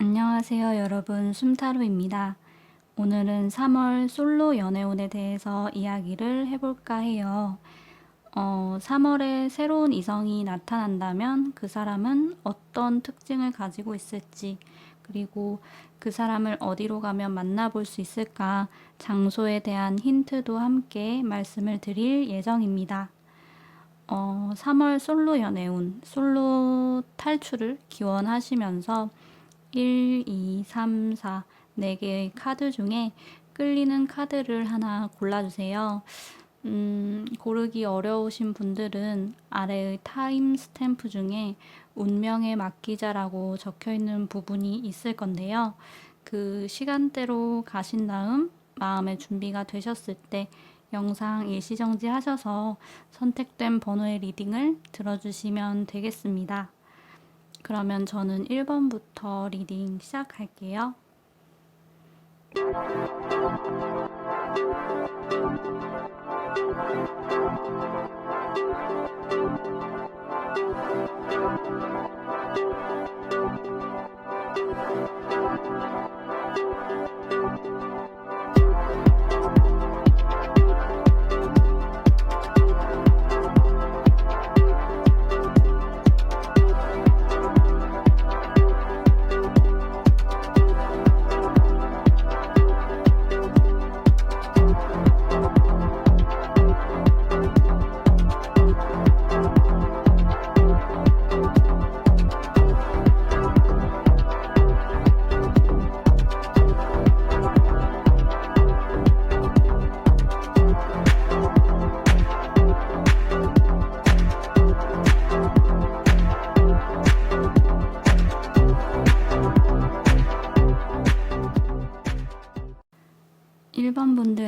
안녕하세요, 여러분. 숨타루입니다. 오늘은 3월 솔로 연애운에 대해서 이야기를 해볼까 해요. 어, 3월에 새로운 이성이 나타난다면 그 사람은 어떤 특징을 가지고 있을지, 그리고 그 사람을 어디로 가면 만나볼 수 있을까, 장소에 대한 힌트도 함께 말씀을 드릴 예정입니다. 어, 3월 솔로 연애운, 솔로 탈출을 기원하시면서 1, 2, 3, 4, 4개의 카드 중에 끌리는 카드를 하나 골라주세요. 음, 고르기 어려우신 분들은 아래의 타임 스탬프 중에 운명의 맡기자라고 적혀 있는 부분이 있을 건데요. 그 시간대로 가신 다음 마음의 준비가 되셨을 때 영상 일시정지 하셔서 선택된 번호의 리딩을 들어주시면 되겠습니다. 그러면 저는 1번부터 리딩 시작할게요.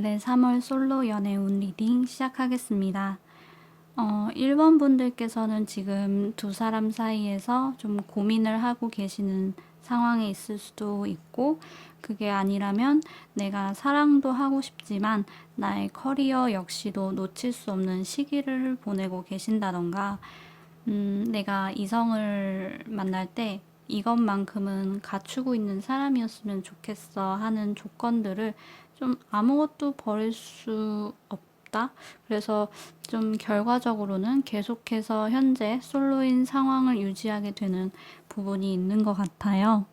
분들의 3월 솔로 연애운 리딩 시작하겠습니다. 어, 1번 분들께서는 지금 두 사람 사이에서 좀 고민을 하고 계시는 상황에 있을 수도 있고, 그게 아니라면 내가 사랑도 하고 싶지만 나의 커리어 역시도 놓칠 수 없는 시기를 보내고 계신다던가, 음, 내가 이성을 만날 때 이것만큼은 갖추고 있는 사람이었으면 좋겠어 하는 조건들을 좀 아무것도 버릴 수 없다. 그래서 좀 결과적으로는 계속해서 현재 솔로인 상황을 유지하게 되는 부분이 있는 것 같아요.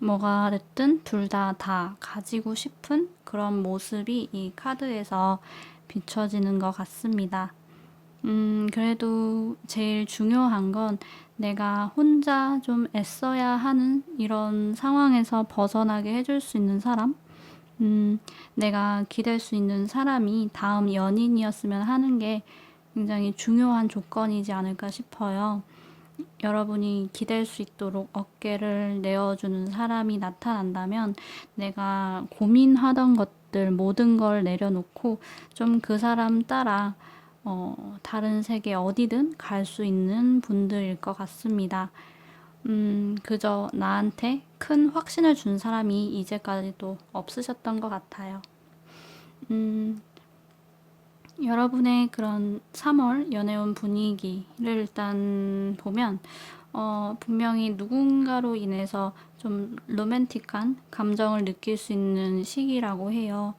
뭐가 됐든 둘다다 가지고 싶은 그런 모습이 이 카드에서 비춰지는 것 같습니다. 음, 그래도 제일 중요한 건 내가 혼자 좀 애써야 하는 이런 상황에서 벗어나게 해줄 수 있는 사람? 음, 내가 기댈 수 있는 사람이 다음 연인이었으면 하는 게 굉장히 중요한 조건이지 않을까 싶어요. 여러분이 기댈 수 있도록 어깨를 내어주는 사람이 나타난다면 내가 고민하던 것들 모든 걸 내려놓고 좀 그 사람 따라 어, 다른 세계 어디든 갈 수 있는 분들일 것 같습니다. 음, 그저 나한테 큰 확신을 준 사람이 이제까지도 없으셨던 것 같아요. 음, 여러분의 그런 3월 연애운 분위기를 일단 보면, 어, 분명히 누군가로 인해서 좀 로맨틱한 감정을 느낄 수 있는 시기라고 해요.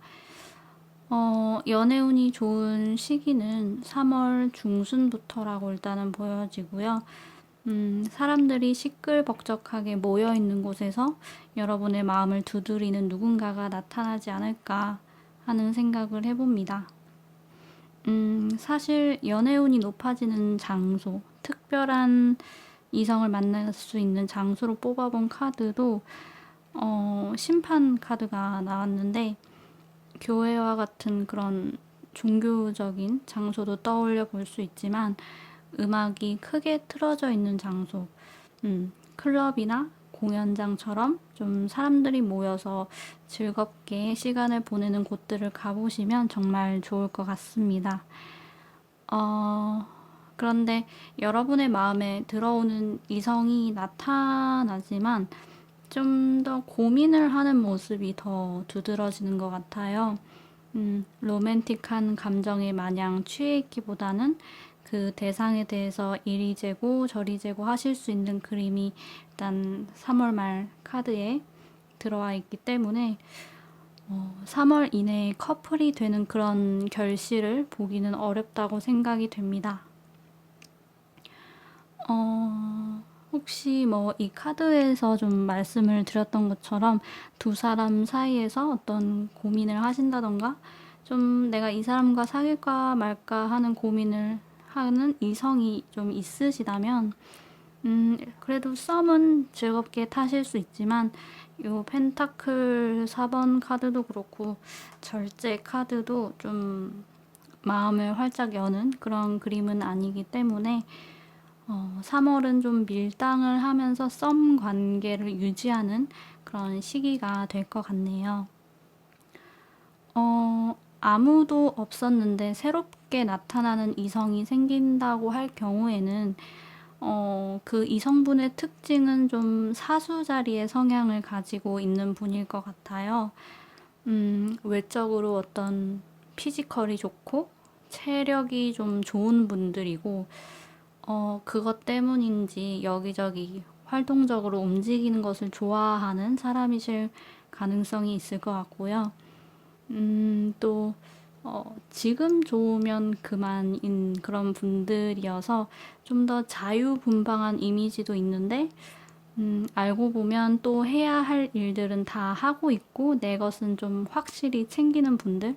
어, 연애운이 좋은 시기는 3월 중순부터라고 일단은 보여지고요. 음, 사람들이 시끌벅적하게 모여 있는 곳에서 여러분의 마음을 두드리는 누군가가 나타나지 않을까 하는 생각을 해봅니다. 음, 사실 연애운이 높아지는 장소, 특별한 이성을 만날 수 있는 장소로 뽑아본 카드도 어, 심판 카드가 나왔는데 교회와 같은 그런 종교적인 장소도 떠올려 볼 수 있지만 음악이 크게 틀어져 있는 장소, 음, 클럽이나 공연장처럼 좀 사람들이 모여서 즐겁게 시간을 보내는 곳들을 가보시면 정말 좋을 것 같습니다. 어, 그런데 여러분의 마음에 들어오는 이성이 나타나지만 좀 더 고민을 하는 모습이 더 두드러지는 것 같아요. 음, 로맨틱한 감정에 마냥 취해 있기보다는 그 대상에 대해서 이리 재고 저리 재고 하실 수 있는 그림이 일단 3월 말 카드에 들어와 있기 때문에 어, 3월 이내에 커플이 되는 그런 결실을 보기는 어렵다고 생각이 됩니다. 어, 혹시 뭐 이 카드에서 좀 말씀을 드렸던 것처럼 두 사람 사이에서 어떤 고민을 하신다던가 좀 내가 이 사람과 사귈까 말까 하는 고민을 하는 이성이 좀 있으시다면 음, 그래도 썸은 즐겁게 타실 수 있지만 요 펜타클 4번 카드도 그렇고 절제 카드도 좀 마음을 활짝 여는 그런 그림은 아니기 때문에 어, 3월은 좀 밀당을 하면서 썸 관계를 유지하는 그런 시기가 될 것 같네요. 어, 아무도 없었는데 새롭게 나타나는 이성이 생긴다고 할 경우에는 어, 그 이성분의 특징은 좀 사수자리의 성향을 가지고 있는 분일 것 같아요. 음, 외적으로 어떤 피지컬이 좋고 체력이 좀 좋은 분들이고 어, 그것 때문인지 여기저기 활동적으로 움직이는 것을 좋아하는 사람이실 가능성이 있을 것 같고요. 음, 또, 어, 지금 좋으면 그만인 그런 분들이어서 좀 더 자유분방한 이미지도 있는데, 음, 알고 보면 또 해야 할 일들은 다 하고 있고, 내 것은 좀 확실히 챙기는 분들,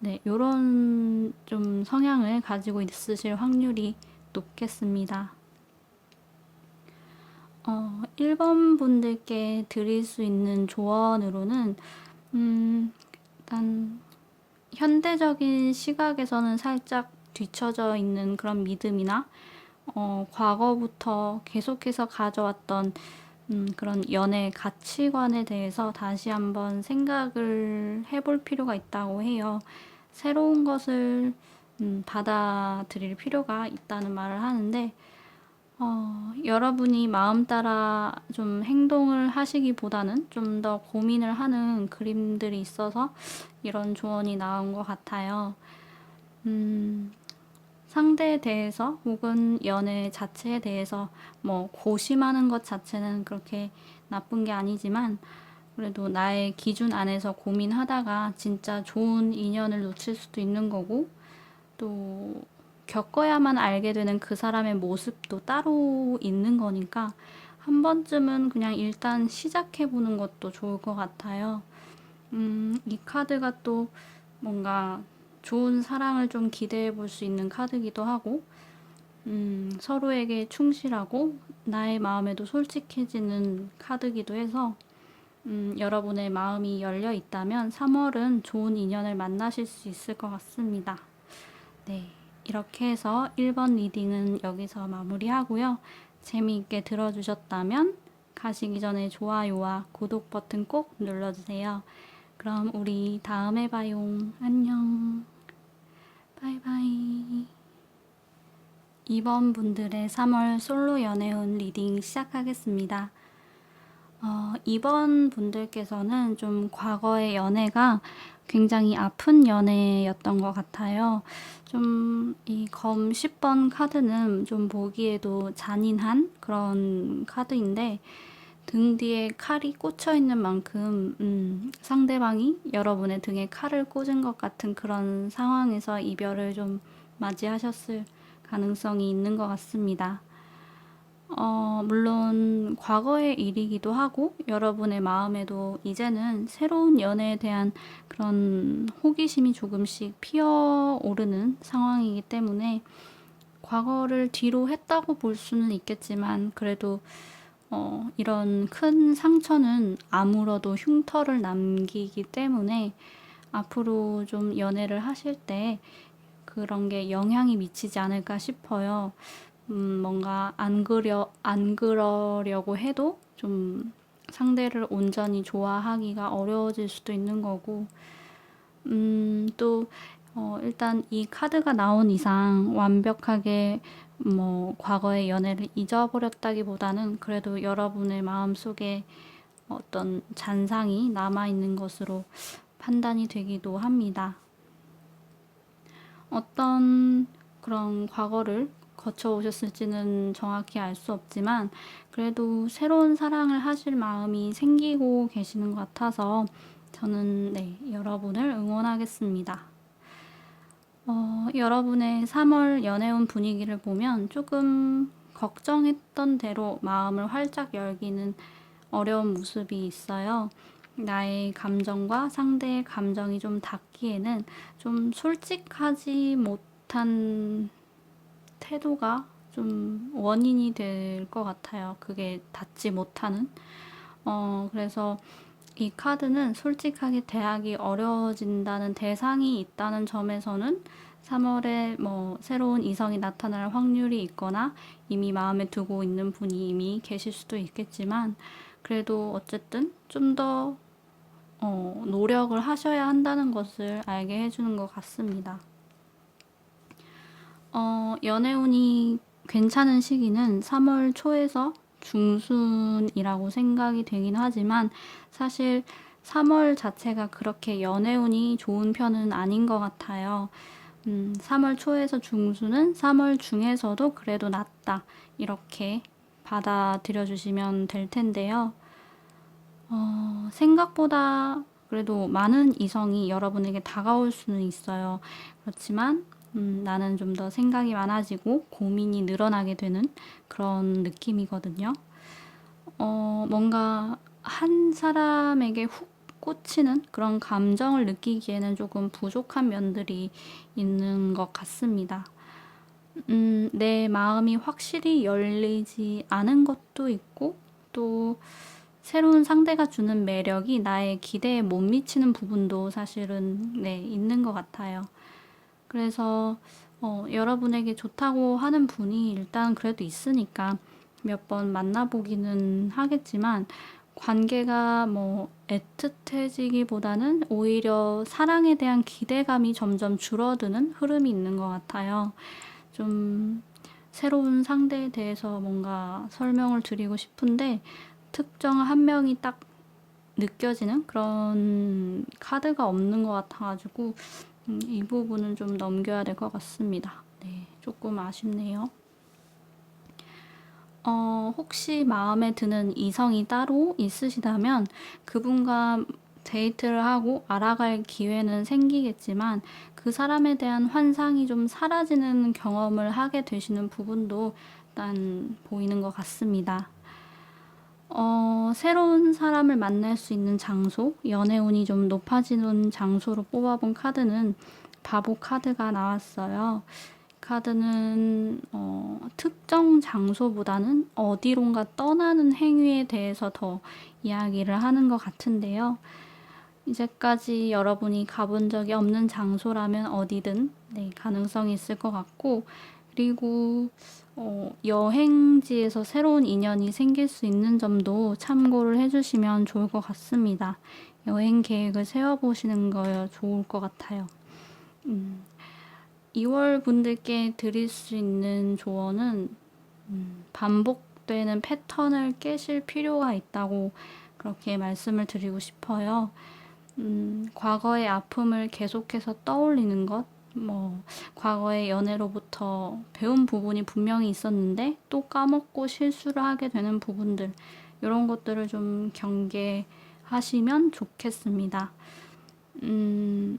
네, 요런 좀 성향을 가지고 있으실 확률이 높겠습니다. 어, 1번 분들께 드릴 수 있는 조언으로는, 음, 일단, 현대적인 시각에서는 살짝 뒤처져 있는 그런 믿음이나, 어, 과거부터 계속해서 가져왔던 음, 그런 연애 가치관에 대해서 다시 한번 생각을 해볼 필요가 있다고 해요. 새로운 것을 음, 받아들일 필요가 있다는 말을 하는데, 어, 여러분이 마음 따라 좀 행동을 하시기보다는 좀 더 고민을 하는 그림들이 있어서 이런 조언이 나온 것 같아요. 음, 상대에 대해서 혹은 연애 자체에 대해서 뭐 고심하는 것 자체는 그렇게 나쁜 게 아니지만 그래도 나의 기준 안에서 고민하다가 진짜 좋은 인연을 놓칠 수도 있는 거고 또 겪어야만 알게 되는 그 사람의 모습도 따로 있는 거니까 한 번쯤은 그냥 일단 시작해 보는 것도 좋을 것 같아요. 음, 이 카드가 또 뭔가 좋은 사랑을 좀 기대해 볼 수 있는 카드기도 하고, 음, 서로에게 충실하고 나의 마음에도 솔직해지는 카드기도 해서, 음, 여러분의 마음이 열려 있다면 3월은 좋은 인연을 만나실 수 있을 것 같습니다. 네. 이렇게 해서 1번 리딩은 여기서 마무리하고요. 재미있게 들어주셨다면 가시기 전에 좋아요와 구독 버튼 꼭 눌러주세요. 그럼 우리 다음에 봐요. 안녕. 바이바이. 2번 분들의 3월 솔로 연애운 리딩 시작하겠습니다. 어, 2번 분들께서는 좀 과거의 연애가 굉장히 아픈 연애였던 것 같아요. 좀 이 검 10번 카드는 좀 보기에도 잔인한 그런 카드인데 등 뒤에 칼이 꽂혀 있는 만큼 음, 상대방이 여러분의 등에 칼을 꽂은 것 같은 그런 상황에서 이별을 좀 맞이하셨을 가능성이 있는 것 같습니다. 어, 물론 과거의 일이기도 하고 여러분의 마음에도 이제는 새로운 연애에 대한 그런 호기심이 조금씩 피어오르는 상황이기 때문에 과거를 뒤로 했다고 볼 수는 있겠지만 그래도 어, 이런 큰 상처는 아물어도 흉터를 남기기 때문에 앞으로 좀 연애를 하실 때 그런 게 영향이 미치지 않을까 싶어요. 음, 뭔가 안 그려, 안 그러려고 해도 좀 상대를 온전히 좋아하기가 어려워질 수도 있는 거고, 음, 또, 어, 일단 이 카드가 나온 이상 완벽하게 뭐 과거의 연애를 잊어버렸다기보다는 그래도 여러분의 마음 속에 어떤 잔상이 남아 있는 것으로 판단이 되기도 합니다. 어떤 그런 과거를 거쳐오셨을지는 정확히 알 수 없지만 그래도 새로운 사랑을 하실 마음이 생기고 계시는 것 같아서 저는 네, 여러분을 응원하겠습니다. 어, 여러분의 3월 연애운 분위기를 보면 조금 걱정했던 대로 마음을 활짝 열기는 어려운 모습이 있어요. 나의 감정과 상대의 감정이 좀 닿기에는 좀 솔직하지 못한 태도가 좀 원인이 될 것 같아요. 그게 닿지 못하는. 어, 그래서 이 카드는 솔직하게 대하기 어려워진다는 대상이 있다는 점에서는 3월에 뭐 새로운 이성이 나타날 확률이 있거나 이미 마음에 두고 있는 분이 이미 계실 수도 있겠지만 그래도 어쨌든 좀더 어, 노력을 하셔야 한다는 것을 알게 해주는 것 같습니다. 어, 연애운이 괜찮은 시기는 3월 초에서 중순이라고 생각이 되긴 하지만 사실 3월 자체가 그렇게 연애운이 좋은 편은 아닌 것 같아요. 음, 3월 초에서 중순은 3월 중에서도 그래도 낫다. 이렇게 받아들여 주시면 될 텐데요. 어, 생각보다 그래도 많은 이성이 여러분에게 다가올 수는 있어요. 그렇지만 음, 나는 좀 더 생각이 많아지고 고민이 늘어나게 되는 그런 느낌이거든요. 어, 뭔가 한 사람에게 훅 꽂히는 그런 감정을 느끼기에는 조금 부족한 면들이 있는 것 같습니다. 음, 내 마음이 확실히 열리지 않은 것도 있고, 또 새로운 상대가 주는 매력이 나의 기대에 못 미치는 부분도 사실은 네, 있는 것 같아요. 그래서 어, 여러분에게 좋다고 하는 분이 일단 그래도 있으니까 몇 번 만나보기는 하겠지만 관계가 뭐 애틋해지기보다는 오히려 사랑에 대한 기대감이 점점 줄어드는 흐름이 있는 것 같아요. 좀 새로운 상대에 대해서 뭔가 설명을 드리고 싶은데 특정 한 명이 딱 느껴지는 그런 카드가 없는 것 같아가지고 음, 이 부분은 좀 넘겨야 될 것 같습니다. 네, 조금 아쉽네요. 어, 혹시 마음에 드는 이성이 따로 있으시다면 그분과 데이트를 하고 알아갈 기회는 생기겠지만 그 사람에 대한 환상이 좀 사라지는 경험을 하게 되시는 부분도 일단 보이는 것 같습니다. 어, 새로운 사람을 만날 수 있는 장소, 연애운이 좀 높아지는 장소로 뽑아본 카드는 바보 카드가 나왔어요. 카드는 어, 특정 장소보다는 어디론가 떠나는 행위에 대해서 더 이야기를 하는 것 같은데요. 이제까지 여러분이 가본 적이 없는 장소라면 어디든 네, 가능성이 있을 것 같고, 그리고 어, 여행지에서 새로운 인연이 생길 수 있는 점도 참고를 해주시면 좋을 것 같습니다. 여행 계획을 세워보시는 거 좋을 것 같아요. 음, 2월 분들께 드릴 수 있는 조언은 음, 반복되는 패턴을 깨실 필요가 있다고 그렇게 말씀을 드리고 싶어요. 음, 과거의 아픔을 계속해서 떠올리는 것, 뭐, 과거의 연애로부터 배운 부분이 분명히 있었는데 또 까먹고 실수를 하게 되는 부분들, 이런 것들을 좀 경계하시면 좋겠습니다. 음,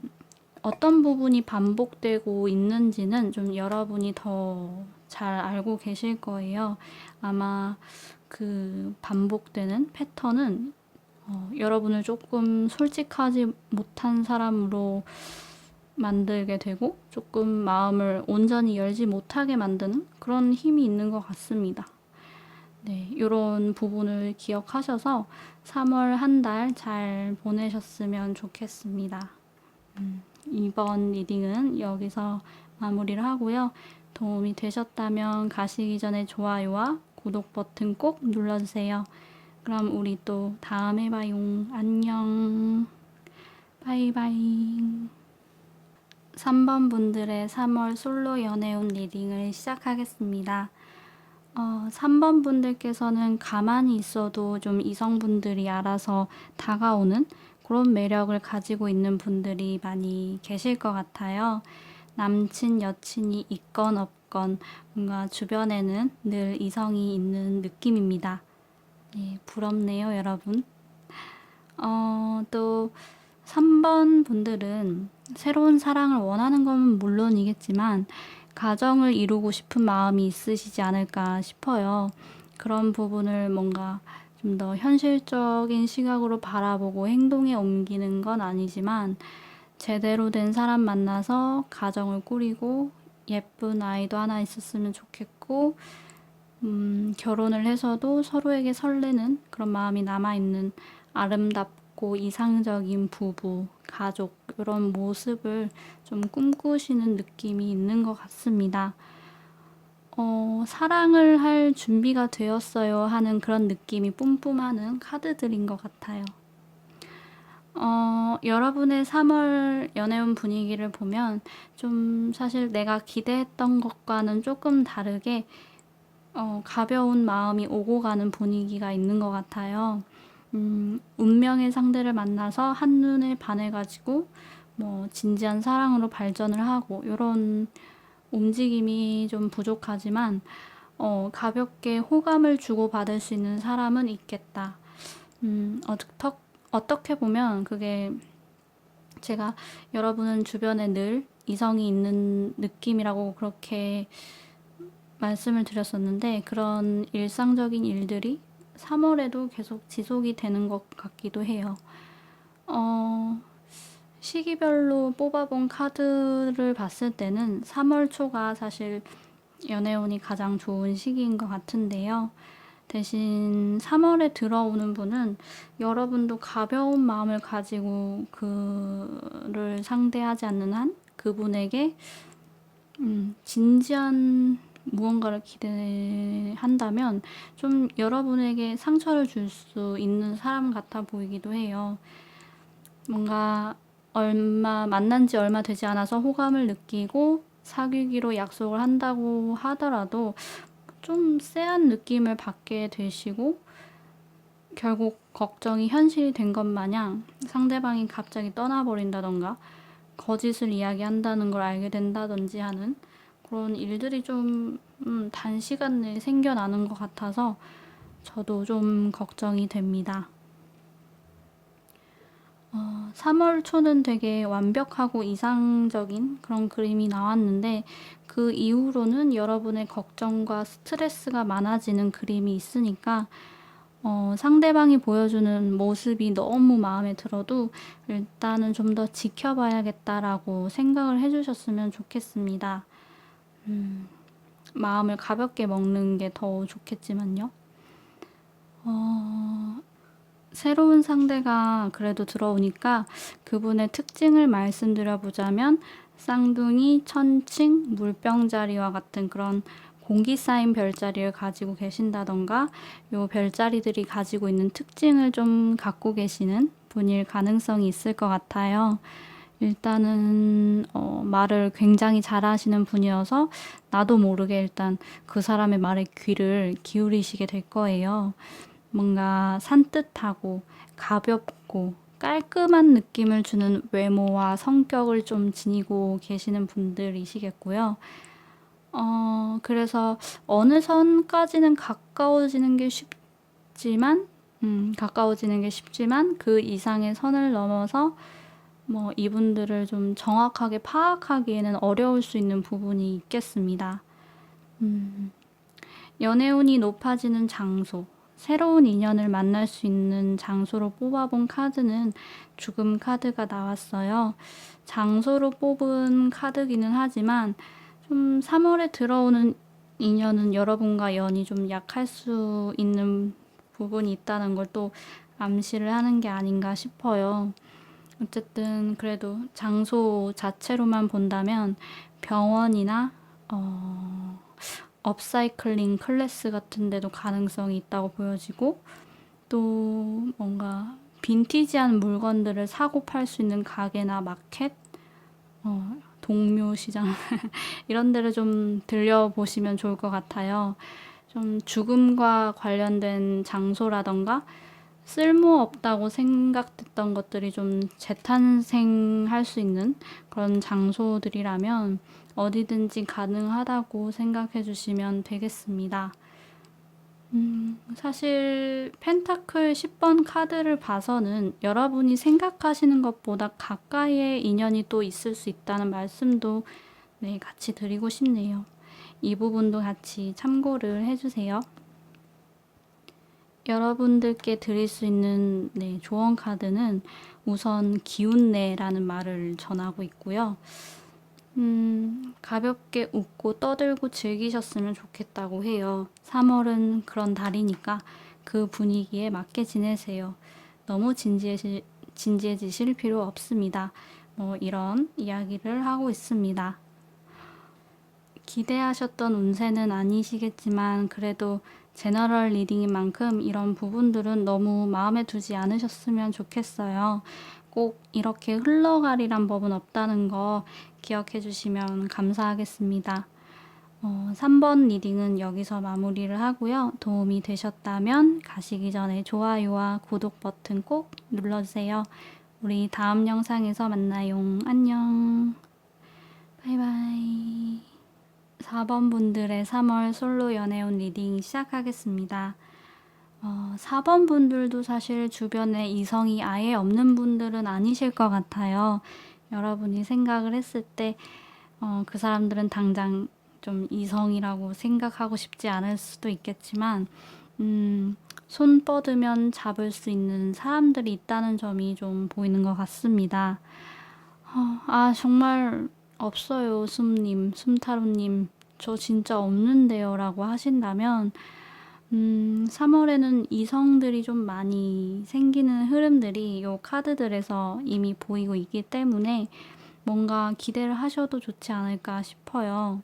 어떤 부분이 반복되고 있는지는 좀 여러분이 더 잘 알고 계실 거예요. 아마 그 반복되는 패턴은 어, 여러분을 조금 솔직하지 못한 사람으로 만들게 되고 조금 마음을 온전히 열지 못하게 만드는 그런 힘이 있는 것 같습니다. 네, 이런 부분을 기억하셔서 3월 한 달 잘 보내셨으면 좋겠습니다. 음, 이번 리딩은 여기서 마무리를 하고요. 도움이 되셨다면 가시기 전에 좋아요와 구독 버튼 꼭 눌러주세요. 그럼 우리 또 다음에 봐요. 안녕. 바이바이. 3번 분들의 3월 솔로 연애운 리딩을 시작하겠습니다. 어, 3번 분들께서는 가만히 있어도 좀 이성분들이 알아서 다가오는 그런 매력을 가지고 있는 분들이 많이 계실 것 같아요. 남친, 여친이 있건 없건 뭔가 주변에는 늘 이성이 있는 느낌입니다. 네, 부럽네요, 여러분. 어, 또 3번 분들은 새로운 사랑을 원하는 건 물론이겠지만 가정을 이루고 싶은 마음이 있으시지 않을까 싶어요. 그런 부분을 뭔가 좀 더 현실적인 시각으로 바라보고 행동에 옮기는 건 아니지만 제대로 된 사람 만나서 가정을 꾸리고 예쁜 아이도 하나 있었으면 좋겠고 음, 결혼을 해서도 서로에게 설레는 그런 마음이 남아있는 아름답고 이상적인 부부, 가족, 이런 모습을 좀 꿈꾸시는 느낌이 있는 것 같습니다. 어, 사랑을 할 준비가 되었어요 하는 그런 느낌이 뿜뿜하는 카드들인 것 같아요. 어, 여러분의 3월 연애운 분위기를 보면 좀 사실 내가 기대했던 것과는 조금 다르게 어, 가벼운 마음이 오고 가는 분위기가 있는 것 같아요. 음, 운명의 상대를 만나서 한눈에 반해가지고 뭐 진지한 사랑으로 발전을 하고 이런 움직임이 좀 부족하지만 어, 가볍게 호감을 주고받을 수 있는 사람은 있겠다. 음, 어떻, 어떻게 보면 그게 제가 여러분은 주변에 늘 이성이 있는 느낌이라고 그렇게 말씀을 드렸었는데 그런 일상적인 일들이 3월에도 계속 지속이 되는 것 같기도 해요. 어, 시기별로 뽑아본 카드를 봤을 때는 3월 초가 사실 연애운이 가장 좋은 시기인 것 같은데요. 대신 3월에 들어오는 분은 여러분도 가벼운 마음을 가지고 그를 상대하지 않는 한 그분에게 음, 진지한 무언가를 기대한다면 좀 여러분에게 상처를 줄 수 있는 사람 같아 보이기도 해요. 뭔가 얼마 만난 지 얼마 되지 않아서 호감을 느끼고 사귀기로 약속을 한다고 하더라도 좀 쎄한 느낌을 받게 되시고 결국 걱정이 현실이 된 것 마냥 상대방이 갑자기 떠나버린다던가 거짓을 이야기한다는 걸 알게 된다든지 하는 그런 일들이 좀 음, 단시간 내에 생겨나는 것 같아서 저도 좀 걱정이 됩니다. 어, 3월 초는 되게 완벽하고 이상적인 그런 그림이 나왔는데 그 이후로는 여러분의 걱정과 스트레스가 많아지는 그림이 있으니까 어, 상대방이 보여주는 모습이 너무 마음에 들어도 일단은 좀 더 지켜봐야겠다라고 생각을 해주셨으면 좋겠습니다. 음, 마음을 가볍게 먹는 게 더 좋겠지만요. 어, 새로운 상대가 그래도 들어오니까 그분의 특징을 말씀드려 보자면 쌍둥이, 천칭, 물병자리와 같은 그런 공기 쌓인 별자리를 가지고 계신다던가 요 별자리들이 가지고 있는 특징을 좀 갖고 계시는 분일 가능성이 있을 것 같아요. 일단은 어, 말을 굉장히 잘하시는 분이어서 나도 모르게 일단 그 사람의 말에 귀를 기울이시게 될 거예요. 뭔가 산뜻하고 가볍고 깔끔한 느낌을 주는 외모와 성격을 좀 지니고 계시는 분들이시겠고요. 어, 그래서 어느 선까지는 가까워지는 게 쉽지만, 음, 가까워지는 게 쉽지만 그 이상의 선을 넘어서 뭐 이분들을 좀 정확하게 파악하기에는 어려울 수 있는 부분이 있겠습니다. 음, 연애운이 높아지는 장소, 새로운 인연을 만날 수 있는 장소로 뽑아본 카드는 죽음 카드가 나왔어요. 장소로 뽑은 카드기는 하지만 좀 3월에 들어오는 인연은 여러분과 연이 좀 약할 수 있는 부분이 있다는 걸 또 암시를 하는 게 아닌가 싶어요. 어쨌든 그래도 장소 자체로만 본다면 병원이나 어, 업사이클링 클래스 같은 데도 가능성이 있다고 보여지고 또 뭔가 빈티지한 물건들을 사고 팔 수 있는 가게나 마켓 어, 동묘 시장 이런 데를 좀 들려보시면 좋을 것 같아요. 좀 죽음과 관련된 장소라던가 쓸모없다고 생각됐던 것들이 좀 재탄생할 수 있는 그런 장소들이라면 어디든지 가능하다고 생각해 주시면 되겠습니다. 음, 사실 펜타클 10번 카드를 봐서는 여러분이 생각하시는 것보다 가까이의 인연이 또 있을 수 있다는 말씀도 네, 같이 드리고 싶네요. 이 부분도 같이 참고를 해주세요. 여러분들께 드릴 수 있는 네, 조언 카드는 우선 기운내라는 말을 전하고 있고요. 음, 가볍게 웃고 떠들고 즐기셨으면 좋겠다고 해요. 3월은 그런 달이니까 그 분위기에 맞게 지내세요. 너무 진지해지, 진지해지실 필요 없습니다. 뭐 이런 이야기를 하고 있습니다. 기대하셨던 운세는 아니시겠지만 그래도 제너럴 리딩인 만큼 이런 부분들은 너무 마음에 두지 않으셨으면 좋겠어요. 꼭 이렇게 흘러가리란 법은 없다는 거 기억해 주시면 감사하겠습니다. 어, 3번 리딩은 여기서 마무리를 하고요. 도움이 되셨다면 가시기 전에 좋아요와 구독 버튼 꼭 눌러주세요. 우리 다음 영상에서 만나요. 안녕. 바이바이. 4번 분들의 3월 솔로 연애운 리딩 시작하겠습니다. 어, 4번 분들도 사실 주변에 이성이 아예 없는 분들은 아니실 것 같아요. 여러분이 생각을 했을 때, 어, 그 사람들은 당장 좀 이성이라고 생각하고 싶지 않을 수도 있겠지만, 음, 손 뻗으면 잡을 수 있는 사람들이 있다는 점이 좀 보이는 것 같습니다. 어, 아, 정말 없어요, 숨님, 숨타로님. 저 진짜 없는데요. 라고 하신다면, 음, 3월에는 이성들이 좀 많이 생기는 흐름들이 요 카드들에서 이미 보이고 있기 때문에 뭔가 기대를 하셔도 좋지 않을까 싶어요.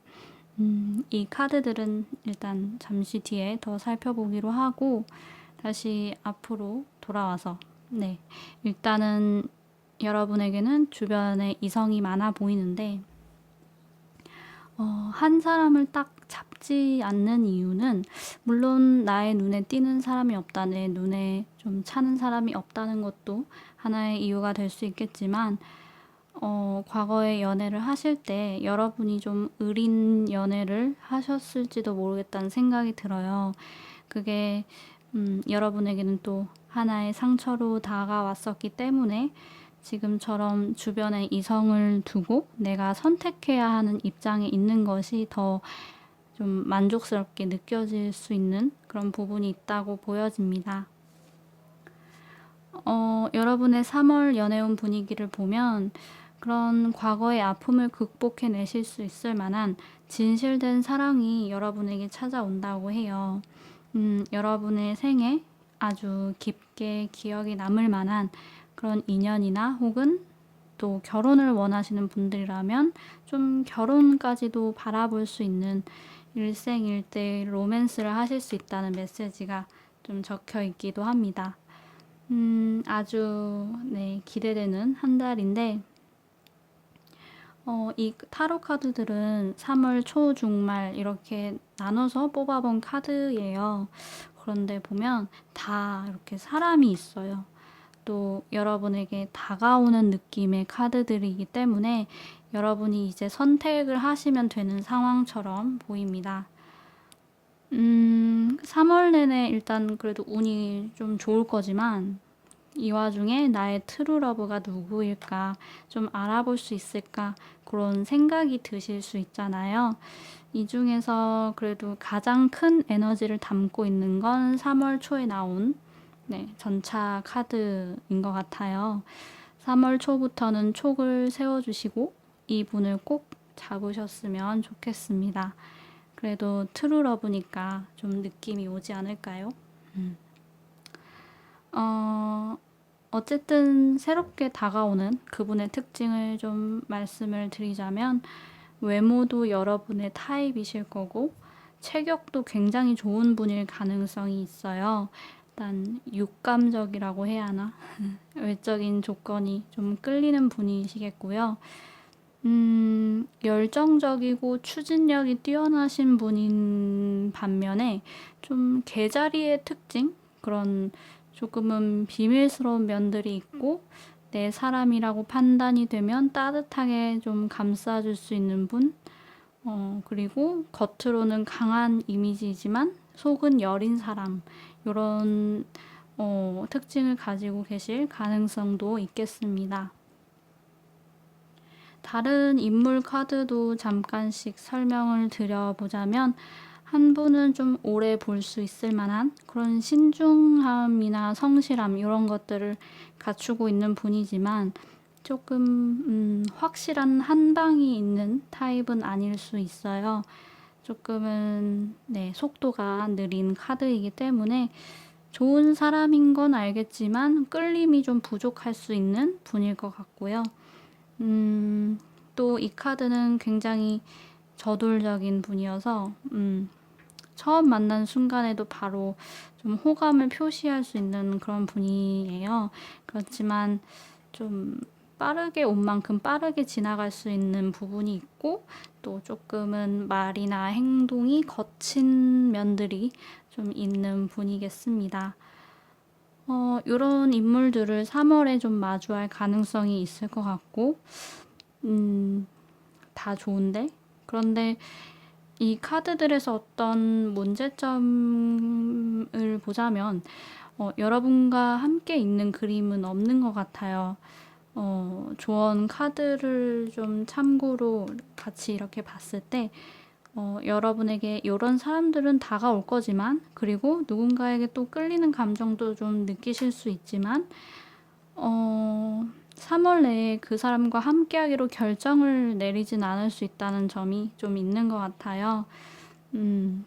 음, 이 카드들은 일단 잠시 뒤에 더 살펴보기로 하고 다시 앞으로 돌아와서 네, 일단은 여러분에게는 주변에 이성이 많아 보이는데 어, 한 사람을 딱 잡지 않는 이유는 물론 나의 눈에 띄는 사람이 없다, 내 눈에 좀 차는 사람이 없다는 것도 하나의 이유가 될 수 있겠지만 어, 과거에 연애를 하실 때 여러분이 좀 의린 연애를 하셨을지도 모르겠다는 생각이 들어요. 그게 음, 여러분에게는 또 하나의 상처로 다가왔었기 때문에 지금처럼 주변에 이성을 두고 내가 선택해야 하는 입장에 있는 것이 더 좀 만족스럽게 느껴질 수 있는 그런 부분이 있다고 보여집니다. 어, 여러분의 3월 연애운 분위기를 보면 그런 과거의 아픔을 극복해 내실 수 있을 만한 진실된 사랑이 여러분에게 찾아온다고 해요. 음, 여러분의 생에 아주 깊게 기억이 남을 만한 그런 인연이나 혹은 또 결혼을 원하시는 분들이라면 좀 결혼까지도 바라볼 수 있는 일생일대 로맨스를 하실 수 있다는 메시지가 좀 적혀 있기도 합니다. 음, 아주 네, 기대되는 한 달인데 어, 이 타로 카드들은 3월 초, 중, 말 이렇게 나눠서 뽑아본 카드예요. 그런데 보면 다 이렇게 사람이 있어요. 또 여러분에게 다가오는 느낌의 카드들이기 때문에 여러분이 이제 선택을 하시면 되는 상황처럼 보입니다. 음, 3월 내내 일단 그래도 운이 좀 좋을 거지만 이 와중에 나의 트루러브가 누구일까 좀 알아볼 수 있을까 그런 생각이 드실 수 있잖아요. 이 중에서 그래도 가장 큰 에너지를 담고 있는 건 3월 초에 나온 네, 전차 카드인 것 같아요. 3월 초부터는 촉을 세워주시고 이 분을 꼭 잡으셨으면 좋겠습니다. 그래도 트루러브니까 좀 느낌이 오지 않을까요? 음. 어, 어쨌든 새롭게 다가오는 그분의 특징을 좀 말씀을 드리자면 외모도 여러분의 타입이실 거고 체격도 굉장히 좋은 분일 가능성이 있어요. 일단 육감적이라고 해야 하나? 외적인 조건이 좀 끌리는 분이시겠고요. 음, 열정적이고 추진력이 뛰어나신 분인 반면에 좀 개자리의 특징? 그런 조금은 비밀스러운 면들이 있고 내 사람이라고 판단이 되면 따뜻하게 좀 감싸줄 수 있는 분? 어, 그리고 겉으로는 강한 이미지이지만 속은 여린 사람, 이런 어, 특징을 가지고 계실 가능성도 있겠습니다. 다른 인물 카드도 잠깐씩 설명을 드려보자면, 한 분은 좀 오래 볼 수 있을 만한 그런 신중함이나 성실함, 이런 것들을 갖추고 있는 분이지만, 조금, 음, 확실한 한 방이 있는 타입은 아닐 수 있어요. 조금은, 네, 속도가 느린 카드이기 때문에 좋은 사람인 건 알겠지만 끌림이 좀 부족할 수 있는 분일 것 같고요. 음, 또 이 카드는 굉장히 저돌적인 분이어서, 음, 처음 만난 순간에도 바로 좀 호감을 표시할 수 있는 그런 분이에요. 그렇지만 좀 빠르게 온 만큼 빠르게 지나갈 수 있는 부분이 있고, 또 조금은 말이나 행동이 거친 면들이 좀 있는 분이겠습니다. 어, 이런 인물들을 3월에 좀 마주할 가능성이 있을 것 같고, 음, 다 좋은데? 그런데 이 카드들에서 어떤 문제점을 보자면, 어, 여러분과 함께 있는 그림은 없는 것 같아요. 어, 조언 카드를 좀 참고로 같이 이렇게 봤을 때, 어, 여러분에게 이런 사람들은 다가올 거지만, 그리고 누군가에게 또 끌리는 감정도 좀 느끼실 수 있지만, 어, 3월 내에 그 사람과 함께하기로 결정을 내리진 않을 수 있다는 점이 좀 있는 것 같아요. 음,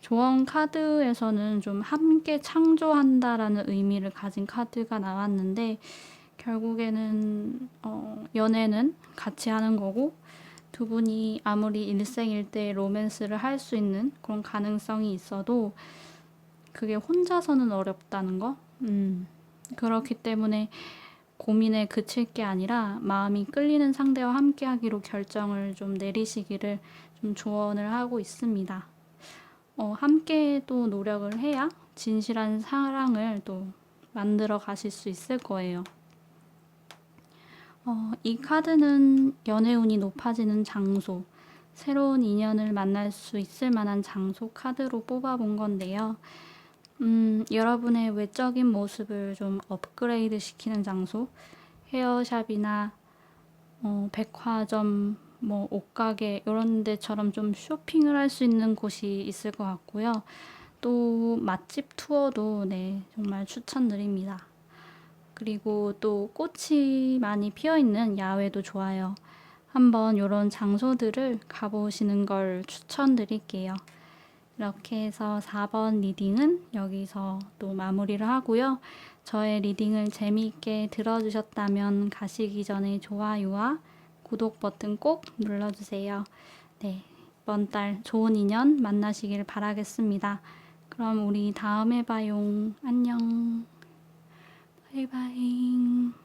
조언 카드에서는 좀 함께 창조한다라는 의미를 가진 카드가 나왔는데, 결국에는, 어, 연애는 같이 하는 거고, 두 분이 아무리 일생일대 로맨스를 할 수 있는 그런 가능성이 있어도, 그게 혼자서는 어렵다는 거? 음, 그렇기 때문에 고민에 그칠 게 아니라 마음이 끌리는 상대와 함께 하기로 결정을 좀 내리시기를 좀 조언을 하고 있습니다. 어, 함께 또 노력을 해야 진실한 사랑을 또 만들어 가실 수 있을 거예요. 어, 이 카드는 연애운이 높아지는 장소, 새로운 인연을 만날 수 있을 만한 장소 카드로 뽑아본 건데요. 음, 여러분의 외적인 모습을 좀 업그레이드 시키는 장소, 헤어샵이나 어, 백화점, 뭐 옷가게 이런 데처럼 좀 쇼핑을 할 수 있는 곳이 있을 것 같고요. 또 맛집 투어도 네, 정말 추천드립니다. 그리고 또 꽃이 많이 피어 있는 야외도 좋아요. 한번 이런 장소들을 가보시는 걸 추천드릴게요. 이렇게 해서 4번 리딩은 여기서 또 마무리를 하고요. 저의 리딩을 재미있게 들어주셨다면 가시기 전에 좋아요와 구독 버튼 꼭 눌러주세요. 네, 이번 달 좋은 인연 만나시길 바라겠습니다. 그럼 우리 다음에 봐요. 안녕. 바이바이.